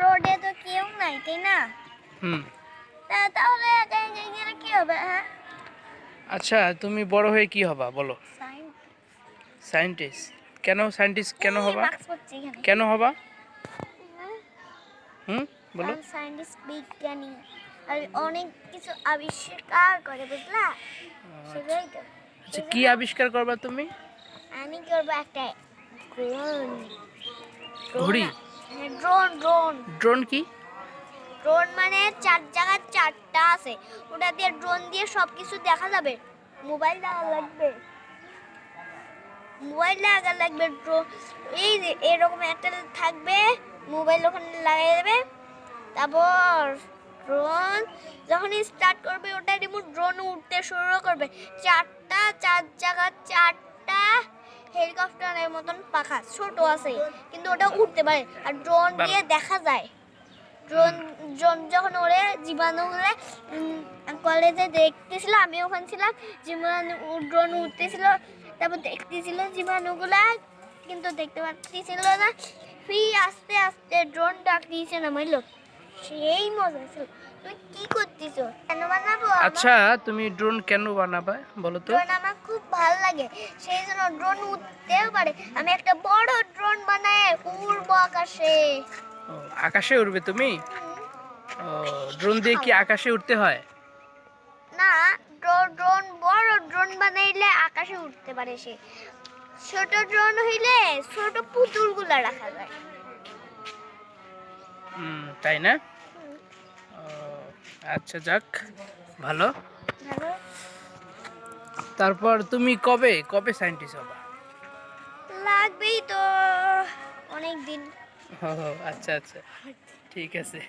রোডে তো কেউ নাই তাই না? হুম। তাহলে একা একা গেলে কি হবে হ্যাঁ? আচ্ছা তুমি বড় হয়ে কি হবা বলো? সায়েন্টিস্ট কেন সায়েন্টিস্ট কেন হবা? কেন হবা? হুম বলো। সায়েন্টিস্ট বিজ্ঞানী। আর অনেক কিছু আবিষ্কার করে বুঝলা? সেটাই তো। আচ্ছা কি আবিষ্কার করবা তুমি? আমি করব একটা ড্রোন ঘড়ি? ড্রোন ড্রোন ড্রোন কি? ড্রোন মানে চার জায়গায় চারটা আছে। ওটা দিয়ে ড্রোন দিয়ে সব কিছু দেখা যাবে। মোবাইল লাগা লাগবে। মোবাইল লাগা লাগবে ড্রোন এই যে এরকম একটা থাকবে মোবাইল ওখানে লাগিয়ে দেবে। তারপর ড্রোন যখন স্টার্ট করবে ওটা রিমোট ড্রোন উঠতে শুরু করবে। চারটা চার জায়গা চারটা হেলিকপ্টারের মতন পাখা ছোট আছে কিন্তু ওটা উঠতে পারে। আর ড্রোন দিয়ে দেখা যায়। ড্রোন ড্রোন যখন ওরে জীবাণুগুলো কলেজে দেখতেছিল আমি ওখানে ছিলাম জীবাণু ড্রোন উঠতেছিল তারপর দেখতেছিল জীবাণুগুলা কিন্তু দেখতে পাচ্ছিল না। ফি আস্তে আস্তে ড্রোন ডাক দিয়েছে না মাইল সেই মজা ছিল। তুমি কি করতেছো? কেন বানাবো? আচ্ছা তুমি ড্রোন কেন বানাবা বলো তো? ড্রোন ভালো লাগে। সেই জন্য ড্রোন উঠতেও পারে। আমি একটা বড় ড্রোন বানাই উড়বো আকাশে। আকাশে উড়বে তুমি? ড্রোন দিয়ে কি আকাশে উঠতে হয়? না ড্রো- ড্রোন বড় ড্রোন বানাইলে আকাশে উঠতে পারে সে। ছোট ড্রোন হইলে ছোট পুতুলগুলা রাখা যায়। হুম তাই না? আচ্ছা যাক ভালো। ভালো। তারপর তুমি কবে কবে সায়েন্টিস্ট হবা? লাগবেই তো অনেক দিন ও আচ্ছা আচ্ছা। ঠিক আছে।